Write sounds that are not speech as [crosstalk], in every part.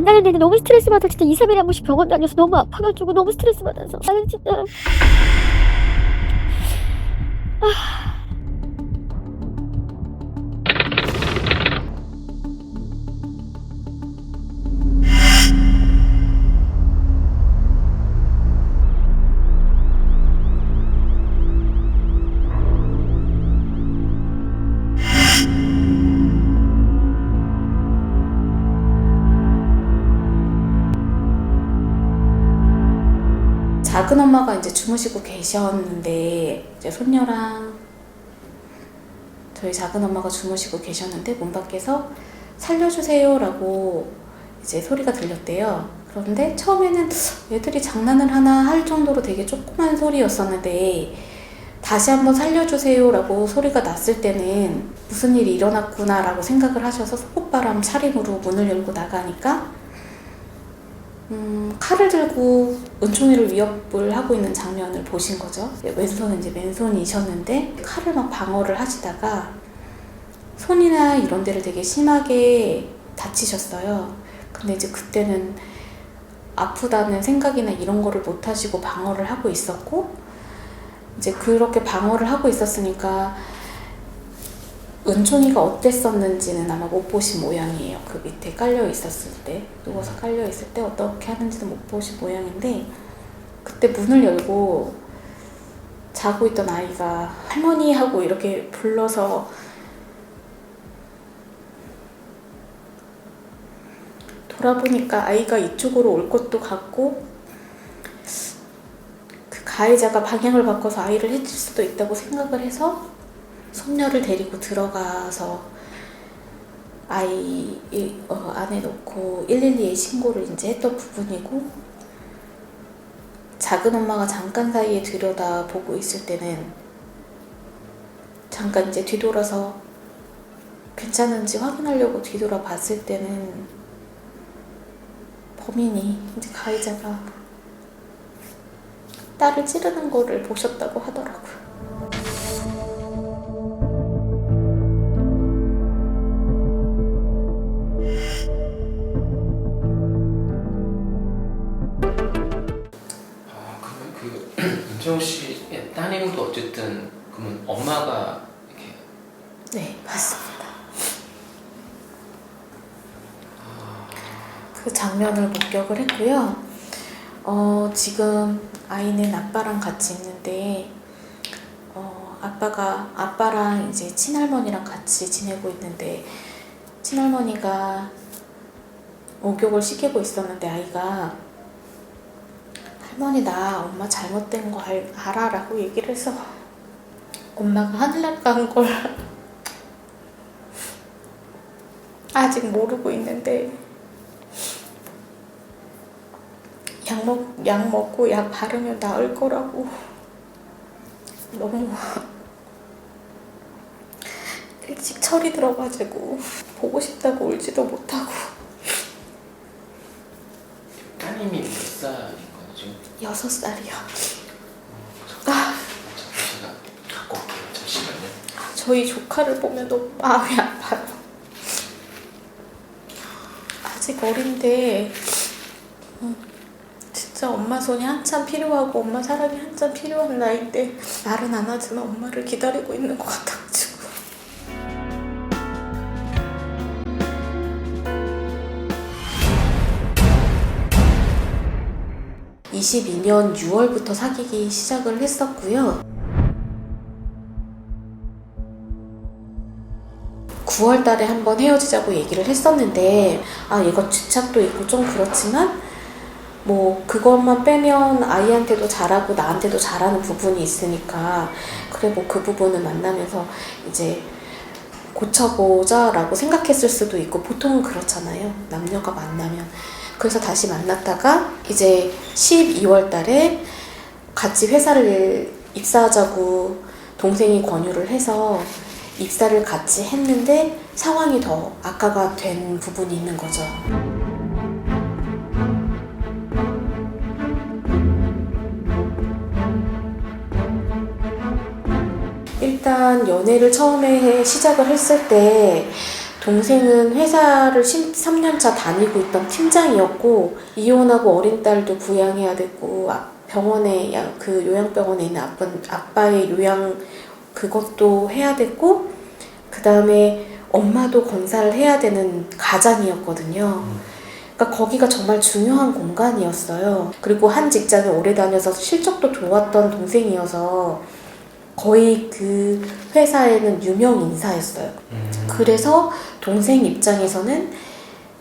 만나는 데는 너무 스트레스 받아 진짜 2, 3일에 한 번씩 병원 다녀서 너무 아파가지고 너무 스트레스 받아서. 나는 진짜 작은 엄마가 이제 주무시고 계셨는데 이제 손녀랑 저희 작은 엄마가 주무시고 계셨는데 문 밖에서 살려주세요라고 이제 소리가 들렸대요. 그런데 처음에는 애들이 장난을 하나 할 정도로 되게 조그만 소리였었는데 다시 한번 살려주세요라고 소리가 났을 때는 무슨 일이 일어났구나라고 생각을 하셔서 속옷바람 차림으로 문을 열고 나가니까 음, 칼을 들고 은총이를 위협을 하고 있는 장면을 보신 거죠. 왼손은 이제 맨손이셨는데 칼을 막 방어를 하시다가 손이나 이런 데를 되게 심하게 다치셨어요. 근데 이제 그때는 아프다는 생각이나 이런 거를 못 하시고 방어를 하고 있었고 이제 그렇게 방어를 하고 있었으니까 은총이가 어땠었는지는 아마 못 보신 모양이에요. 그 밑에 깔려 있었을 때, 누워서 깔려 있을 때 어떻게 하는지는 못 보신 모양인데, 그때 문을 열고 자고 있던 아이가 할머니 하고 이렇게 불러서 돌아보니까 아이가 이쪽으로 올 것도 같고, 그 가해자가 방향을 바꿔서 아이를 해칠 수도 있다고 생각을 해서 손녀를 데리고 들어가서 아이 이- 어, 안에 놓고 112에 신고를 이제 했던 부분이고 작은 엄마가 잠깐 사이에 들여다 보고 있을 때는 잠깐 이제 뒤돌아서 괜찮은지 확인하려고 뒤돌아 봤을 때는 범인이 이제 가해자가 딸을 찌르는 거를 보셨다고 하더라고요. 은정 씨의 따님도 어쨌든 그러면 엄마가 이렇게 네, 맞습니다. 그 장면을 목격을 했고요. 어, 지금 아이는 아빠랑 같이 있는데, 어, 아빠가, 아빠랑 이제 친할머니랑 같이 지내고 있는데, 친할머니가 목욕을 시키고 있었는데, 아이가, 할머니, 나 엄마 잘못된 거 알, 알아? 라고 얘기를 해서, 엄마가 하늘날 간걸 [laughs] 아직 모르고 있는데 약, 먹, 약 먹고 약 바르면 나을 거라고 너무 [laughs] 일찍 철이 들어가지고 보고 싶다고 울지도 못하고 따님이 몇 거죠 지금? 여섯 살이요. 아, 제가 갖고 올게요 잠시만요. 저희 조카를 보면 너무 마음이 아파요. 아직 어린데 음, 진짜 엄마 손이 한참 필요하고 엄마 사랑이 한참 필요한 나이인데 말은 안 하지만 엄마를 기다리고 있는 것 같아 가지고 22년 6월부터 사귀기 시작을 했었고요. 9월 달에 한번 헤어지자고 얘기를 했었는데, 아, 얘가 주착도 있고 좀 그렇지만, 뭐, 그것만 빼면 아이한테도 잘하고 나한테도 잘하는 부분이 있으니까, 그래, 뭐, 그 부분을 만나면서 이제 고쳐보자라고 생각했을 수도 있고, 보통은 그렇잖아요. 남녀가 만나면. 그래서 다시 만났다가, 이제 12월 달에 같이 회사를 입사하자고 동생이 권유를 해서 입사를 같이 했는데 상황이 더 악화가 된 부분이 있는 거죠. 일단 연애를 처음에 시작을 했을 때 동생은 회사를 13년차 다니고 있던 팀장이었고 이혼하고 어린 딸도 부양해야 됐고 아, 병원에 야- 그 요양병원에 있는 아빠, 아빠의 요양 그것도 해야 됐고 그 다음에 엄마도 건사를 해야 되는 가장이었거든요. 그러니까 거기가 정말 중요한 공간이었어요. 그리고 한 직장에 오래 다녀서 실적도 좋았던 동생이어서 거의 그 회사에는 유명 인사였어요. 음. 그래서 동생 입장에서는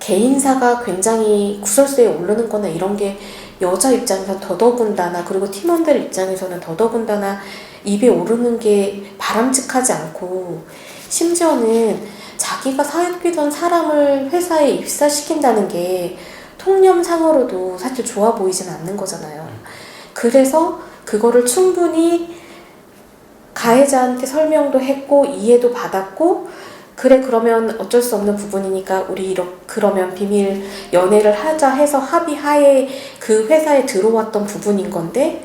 개인사가 굉장히 구설수에 오르는 거나 이런 게 여자 입장에서 더더군다나 그리고 팀원들 입장에서는 더더군다나 입에 오르는 게 바람직하지 않고 심지어는 자기가 사귀던 사람을 회사에 입사시킨다는 게 통념상으로도 사실 좋아 보이지는 않는 거잖아요. 그래서 그거를 충분히 가해자한테 설명도 했고 이해도 받았고 그래 그러면 어쩔 수 없는 부분이니까 우리 이렇게 그러면 비밀 연애를 하자 해서 합의하에 그 회사에 들어왔던 부분인 건데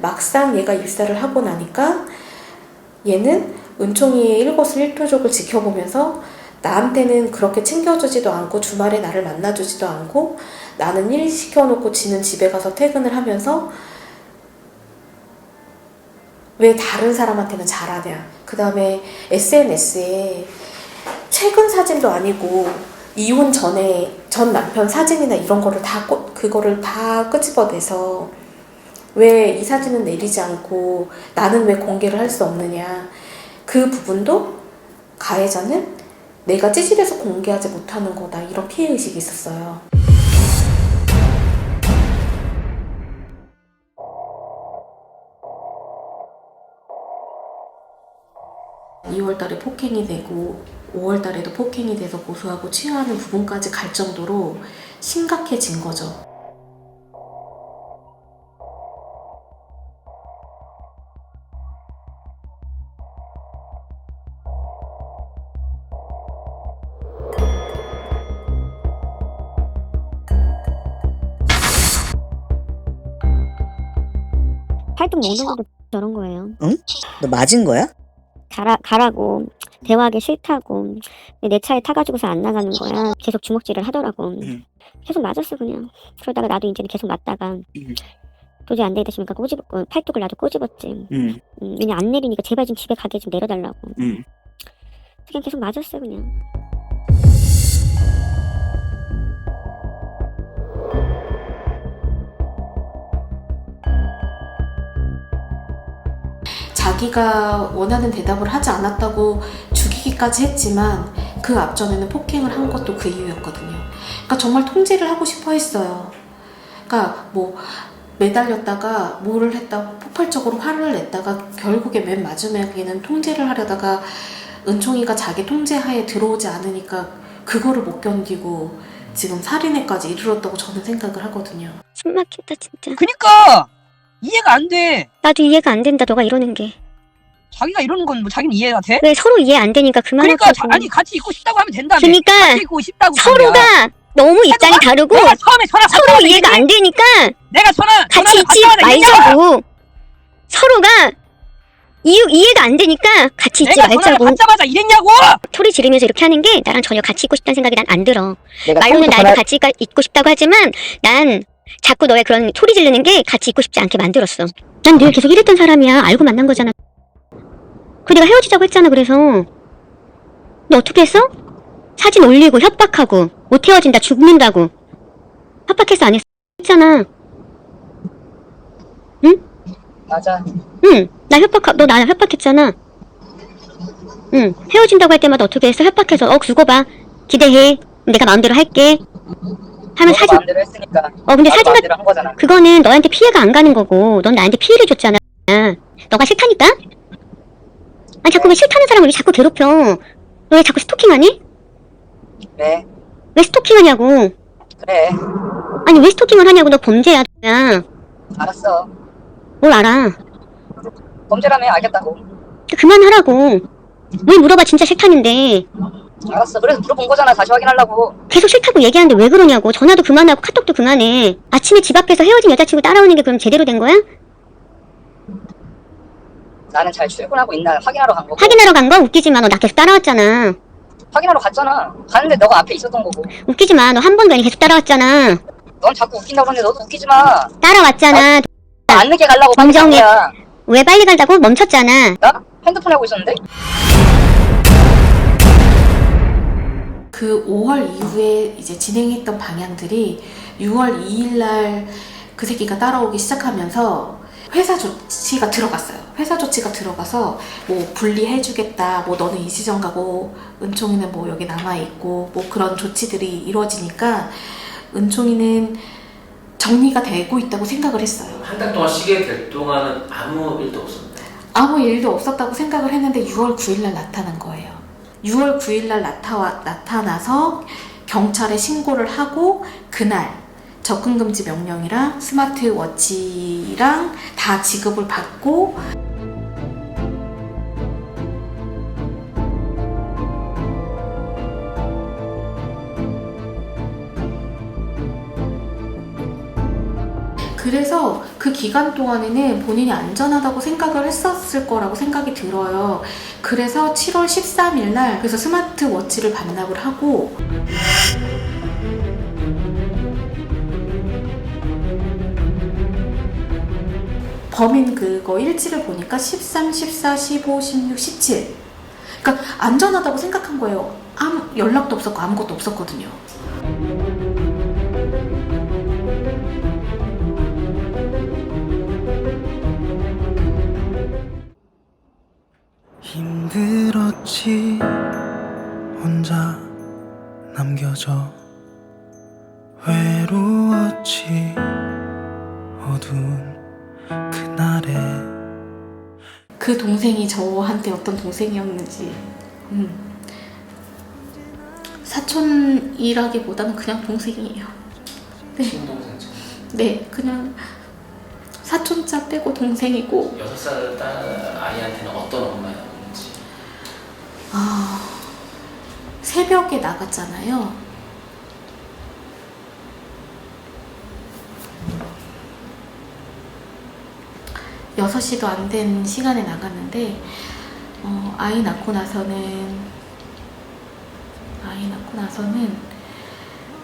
막상 얘가 입사를 하고 나니까 얘는 은총이의 일거수일투족을 지켜보면서 나한테는 그렇게 챙겨주지도 않고 주말에 나를 만나주지도 않고 나는 일 시켜놓고 지는 집에 가서 퇴근을 하면서 왜 다른 사람한테는 잘하냐. 그 다음에 SNS에 최근 사진도 아니고 이혼 전에 전 남편 사진이나 이런 거를 다 꼬- 그거를 다 끄집어내서 왜 이 사진은 내리지 않고 나는 왜 공개를 할 수 없느냐. 그 부분도 가해자는 내가 찌질해서 공개하지 못하는 거다. 이런 피해의식이 있었어요. 이월 달에 폭행이 되고 5월 달에도 폭행이 돼서 고소하고 취하하는 부분까지 갈 정도로 심각해진 거죠. 팔뚝 먹는 것도 저런 거예요. 너 맞은 거야? 가라, 가라고. 대화하기 싫다고. 내 차에 타가지고서 안 나가는 거야. 계속 주먹질을 하더라고. 음. 계속 맞았어, 그냥. 그러다가 나도 이제는 계속 맞다가. 음. 도저히 안 되겠다 싶으니까 꼬집, 어, 팔뚝을 나도 꼬집었지. 응, 음, 왜냐 안 내리니까 제발 좀 집에 가게 좀 내려달라고. 응. 그냥 계속 맞았어, 그냥. 자기가 원하는 대답을 하지 않았다고 죽이기까지 했지만 그 앞전에는 폭행을 한 것도 그 이유였거든요. 그러니까 정말 통제를 하고 싶어 했어요. 그러니까 뭐 매달렸다가 뭐를 했다 폭발적으로 화를 냈다가 결국에 맨 마지막에는 통제를 하려다가 은총이가 자기 통제하에 들어오지 않으니까 그거를 못 견디고 지금 살인에까지 이르렀다고 저는 생각을 하거든요. 숨 막힌다, 진짜. 그니까 이해가 안 돼. 나도 이해가 안 된다, 너가 이러는 게. 자기가 이러는 건 뭐 자기는 이해가 돼? 왜 서로 이해 안 되니까 그만하고. 그러니까 자- 아니 같이 있고 싶다고 하면 된다며. 그러니까 같이 있고 싶다고. 그러면. 서로가 너무 입장이 다르고 내가 처음에 전화 서로 이해가 이랬니? 안 되니까 내가 전화 같이 전화를 있지. 말자고. 서로가 이해, 이해가 안 되니까 같이 있지 내가 전화를 말자고. 받자마자 이랬냐고. 소리 지르면서 이렇게 하는 게 나랑 전혀 같이 있고 싶다는 생각이 난 안 들어. 내가 말로는 처음부터 나도 전화- 같이 있- 있고 싶다고 하지만 난 자꾸 너의 그런 소리 지르는 게 같이 있고 싶지 않게 만들었어. 난 늘 계속 이랬던 사람이야. 알고 만난 거잖아. 그 내가 헤어지자고 했잖아. 그래서 너 어떻게 했어? 사진 올리고 협박하고 못 헤어진다 죽는다고 협박해서 안 했어. 했잖아. 맞아. 응, 나 협박, 너 나 협박했잖아. 응, 헤어진다고 할 때마다 어떻게 했어? 협박해서, 어, 두고 봐. 기대해. 내가 마음대로 할게. 하면 사진, 마음대로 했으니까. 어, 근데 사진 같, 한 거잖아. 그거는 너한테 피해가 안 가는 거고, 넌 나한테 피해를 줬잖아. 너가 싫다니까? 아니, 자꾸 왜 싫다는 사람을 왜 자꾸 괴롭혀? 너왜 자꾸 스토킹하니? 그래. 왜 스토킹하냐고. 그래. 아니, 왜 스토킹을 하냐고. 너 범죄야, 야. 알았어. 뭘 알아. 범죄라며 알겠다고. 그만하라고. 왜 물어봐 진짜 싫다는데 알았어. 그래서 물어본 거잖아. 다시 확인하려고. 계속 싫다고 얘기하는데 왜 그러냐고 전화도 그만하고 카톡도 그만해 아침에 집 앞에서 헤어진 여자친구 따라오는 게 그럼 제대로 된 거야? 나는 잘 출근하고 있나 확인하러 간 거고. 확인하러 간 거 웃기지 마 너 나 계속 따라왔잖아 확인하러 갔잖아. 갔는데 너가 앞에 있었던 거고. 웃기지 마 너 한 번도 아니 계속 따라왔잖아 넌 자꾸 웃긴다고 그러는데 너도 웃기지 마. 따라왔잖아 안 늦게 가려고 빨리 간 정정해. 거야. 왜 빨리 가자고 멈췄잖아 나 핸드폰 하고 있었는데? 그 5월 이후에 이제 진행했던 방향들이 6월 2일 날 그 새끼가 따라오기 시작하면서 회사 조치가 들어갔어요. 회사 조치가 들어가서 뭐 분리해주겠다, 뭐 너는 이시정 가고 은총이는 뭐 여기 남아 있고 뭐 그런 조치들이 이루어지니까 은총이는 정리가 되고 있다고 생각을 했어요. 한 달 동안 쉬게 될 동안은 아무 일도 없었는데 아무 일도 없었다고 생각을 했는데 6월 9일날 나타난 거예요. 6월 9일날 나타와, 나타나서 경찰에 신고를 하고 그날 접근 금지 명령이랑 스마트워치랑 다 지급을 받고 그래서 그 기간 동안에는 본인이 안전하다고 생각을 했었을 거라고 생각이 들어요. 그래서 7월 13일 날 그래서 스마트워치를 반납을 하고 범인 그거 일지를 보니까 13, 14, 15, 16, 17. 그러니까 안전하다고 생각한 거예요. 아무 연락도 없었고 아무것도 없었거든요. 힘들었지 혼자 남겨져 외로웠지 그 동생이 저한테 어떤 동생이었는지 음. 사촌이라기보다는 그냥 동생이에요. 친동생처럼 네, 그냥 사촌자 빼고 동생이고 여섯 살 딸 아이한테는 어떤 엄마였는지 아 새벽에 나갔잖아요. 여섯 시도 안 된 시간에 나갔는데 어, 아이 낳고 나서는 아이 낳고 나서는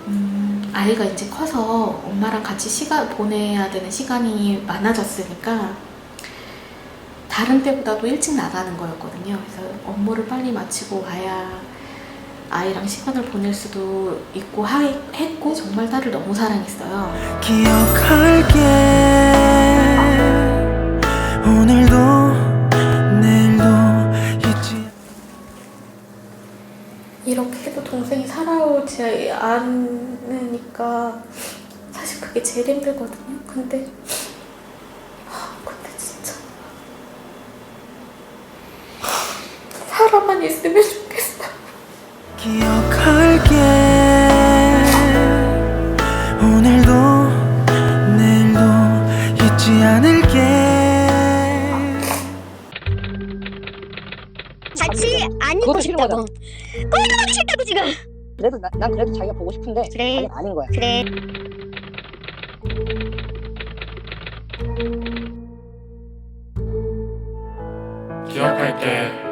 음, 아이가 이제 커서 엄마랑 같이 시간 보내야 되는 시간이 많아졌으니까 다른 때보다도 일찍 나가는 거였거든요. 그래서 업무를 빨리 마치고 와야 아이랑 시간을 보낼 수도 있고 하, 했고 정말 딸을 너무 사랑했어요. 기억할게 살아오지 않으니까 사실 그게 제일 힘들거든요. 근데 하, 근데 진짜 사람만 있으면 좋겠어. 기억할게 오늘도 내일도 잊지 않을게 같이 안 그것도 싫은 싶다고. 꼴도 보기 싫다고 지금 그래도 나, 난 그래도 자기가 보고 싶은데 그래. 아니, 아닌 거야. 그래 기억할게.